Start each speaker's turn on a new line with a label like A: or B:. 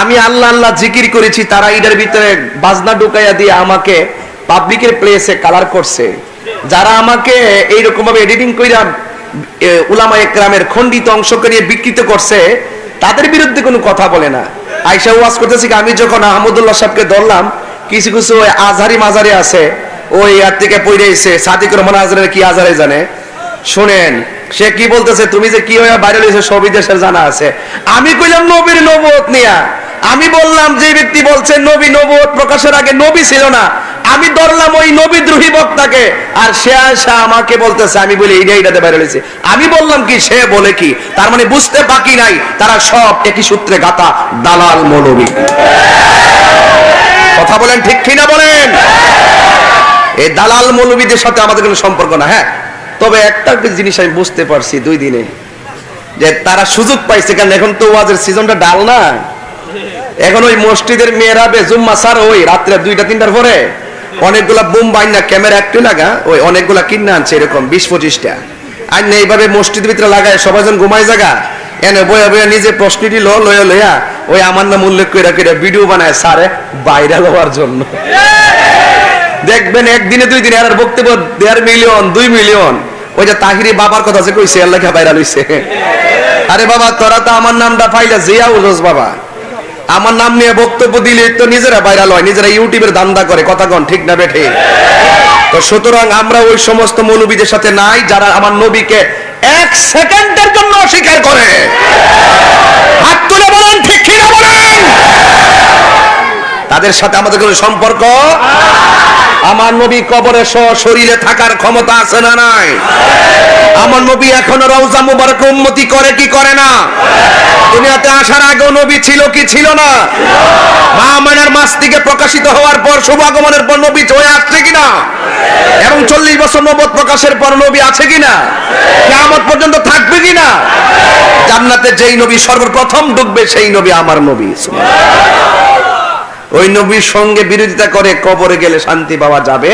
A: আমি আল্লাহ আল্লাহ জিকির করেছি, তারা এটার ভিতরে বাজনা ঢুকাইয়া দিয়ে আমাকে পাবলিকের প্লেসে কালার করছে। যারা আমাকে এইরকম ভাবে এডিটিং কইরা উলামা একরামের খণ্ডিত অংশকে নিয়ে বিকৃত করছে, তাদের বিরুদ্ধে কোনো কথা বলে না। আইসা ওয়াজ করতেছি আমি যখন আহমদুল্লাহ সাহেবকে ধরলাম, কিছু কিছু ওই আজহারি মাজারে আছে, ওই আর থেকে পইরেছে সাদিক রহমান আজহারের কি আজহারে জানে? শুনেন, সে কি বলতেছে, তুমি যে কি হয়ে বাইরে সবই দেশের জানা আছে। আমি কইলাম, নবীর নবত নিয়া। আমি বললাম, যে ব্যক্তি বলছে, নবী নবত প্রকাশের আগে নবী ছিল না। আমি ধরলাম, ওই নবী দ্রোহী বক্তাকে। আর সে আসা আমাকে বলতেছে, আমি বলি এইটা এইটাতে বাইরে হয়েছে আমি বললাম কি, সে বলে কি, তার মানে বুঝতে বাকি নাই, তারা সব একই সূত্রে গাতা দালাল মৌলবী। কথা বলেন ঠিক কিনা বলেন? এই দালাল মৌলবীদের সাথে আমাদের কোনো সম্পর্ক না হ্যাঁ? তবে একটা জিনিস আমি বুঝতে পারছি দুই দিনে, যে তারা সুযোগ পাইছে, কারণ এখন তো ওয়াজের সিজনটা ডাল না এখন ওই মসজিদের মেয়েরা বেজুম্মা সার ওই রাত্রে দুইটা, তিনটার পরে অনেকগুলা বোম বাইন না ক্যামেরা একটু লাগা, ওই অনেকগুলা কিনে আনছে এরকম, বিশ পঁচিশটা। আর এইভাবে মসজিদের ভিতরে লাগায়, সবাই যখন ঘুমাই জায়গা এনে বইয়া বইয়া নিজে প্রশ্নটি লো লয়া লইয়া ওই আমার নাম উল্লেখ করে করে ভিডিও বানায় সারে ভাইরাল হওয়ার জন্য। দেখবেন একদিনে, দুই দিনে আর বক্তব্য দেড় মিলিয়ন দুই মিলিয়ন ওই যে তাহিরি বাবার কথা যে কইছে, আল্লাহ ভাইরাল হইছে। আরে বাবা, তোরা তো আমার নামটা ফাইলা জিয়া উজস বাবা। আমার নাম নিয়ে বক্তব্য দিলে তো নিজেরা ভাইরাল হয়, নিজেরা ইউটিউবের দান্দা করে, কথা কন, ঠিক না বেঠে? তো সুতরাং আমরা ওই সমস্ত মৌলবীদের সাথে নাই, যারা আমার নবীকে এক সেকেন্ডের জন্য অস্বীকার করে হাত তুলে বলেন ঠিক কিনা বলেন তাদের সাথে আমাদের কোনো সম্পর্ক? আমার নবী কবরে সহ শরীরে থাকার ক্ষমতা আছে না নাই? আমার নবী এখনও রওজা মুবারক উম্মতি করে কি করে না? দুনিয়াতে আসার আগেও নবী ছিল কি ছিল না? মা মানার মাস থেকে প্রকাশিত হওয়ার পর শুভ আগমনের পর নবী হয়ে আসছে কিনা? এবং চল্লিশ বছর নবদ প্রকাশের পর নবী আছে কিনা? কেমন পর্যন্ত থাকবে কিনা? জান্নাতে যেই নবী সর্বপ্রথম ডুববে সেই নবী আমার নবী ওই নবীর সঙ্গে বিরোধিতা করে কবরে গেলে শান্তি পাওয়া যাবে?